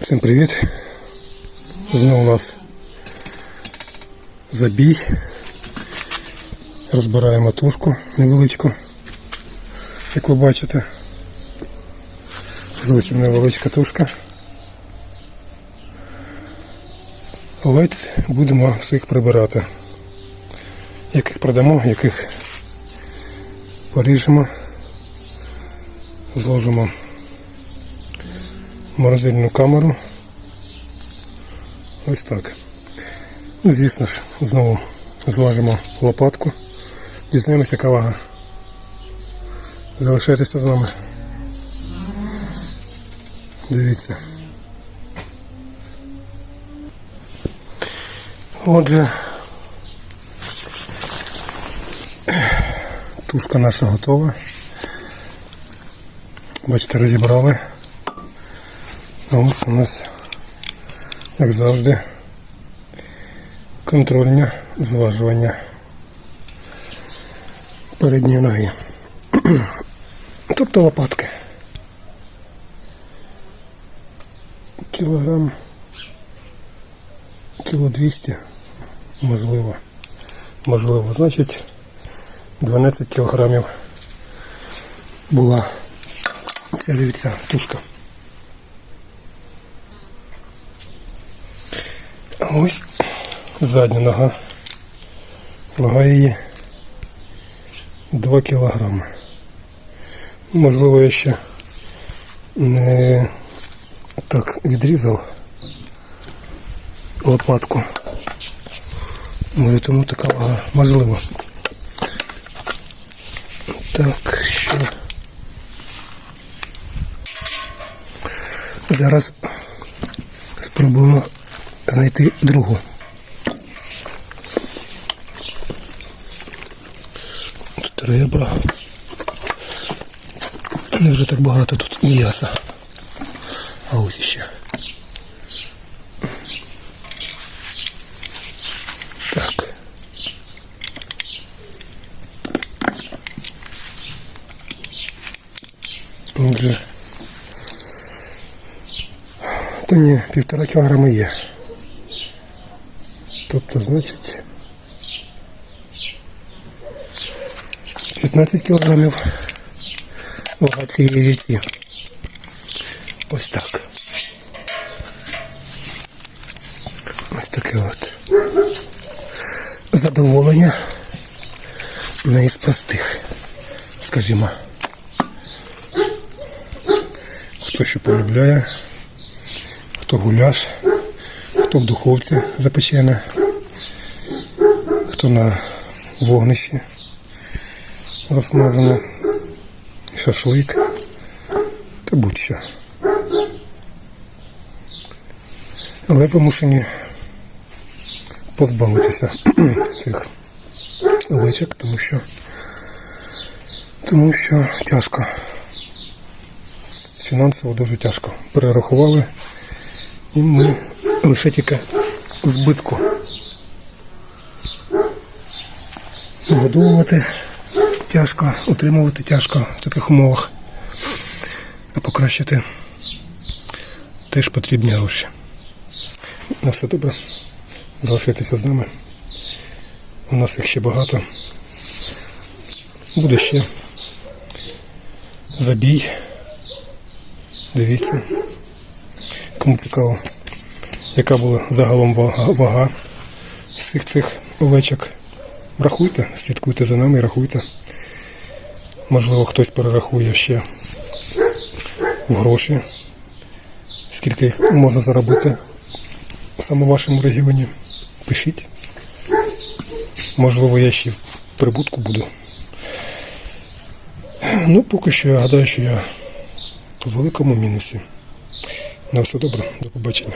Всім привіт! Знову у нас забій. Розбираємо тушку невеличку, як ви бачите. Зовсім невеличка тушка. Овець будемо всіх прибирати. Яких продамо, яких поріжемо, зложимо морозильну камеру. Ось так. Ну, звісно ж, знову зважимо лопатку. Дізнаємося, яка вага. Залишайтеся з нами. Дивіться. Отже, тушка наша готова. Бачите, розібрали. А ось у нас, як завжди, контрольне зважування передньої ноги. Тобто лопатки. Кілограм, кіло 200, можливо. Можливо, значить 12 кілограмів була ця дивіться, тушка. Ось задня нога. Вага її 2 кілограми. Можливо, я ще не так відрізав лопатку. Може тому така вага. Можливо. Так, що. Зараз спробуємо знайти другу. Тут ребра. Не вже так багато тут м'яса. А ось іще. Так. Отже. Та ні, півтора кілограми є. Тобто, значить, 15 кілограмів вага цієї віці. Ось так. Ось таке от. Задоволення не із простих, скажімо. Хто що полюбляє, хто гуляш, хто в духовці запечене, хто на вогнищі розмазане, шашлик та будь-що. Але вимушені позбавитися цих овечок, тому що тому що тяжко. Фінансово дуже тяжко. Перерахували і ми лише тільки збитку. Годувати тяжко, утримувати тяжко в таких умовах. А покращити теж потрібні гроші. На все добре. Залишайтеся з нами. У нас їх ще багато. Буде ще забій. Дивіться. Кому цікаво, яка була загалом вага, вага всіх цих овечок. Рахуйте, слідкуйте за нами, рахуйте. Можливо, хтось перерахує ще в гроші, скільки їх можна заробити саме в вашому регіоні. Пишіть. Можливо, я ще в прибутку буду. Ну, поки що я гадаю, що я в великому мінусі. На все добре, до побачення.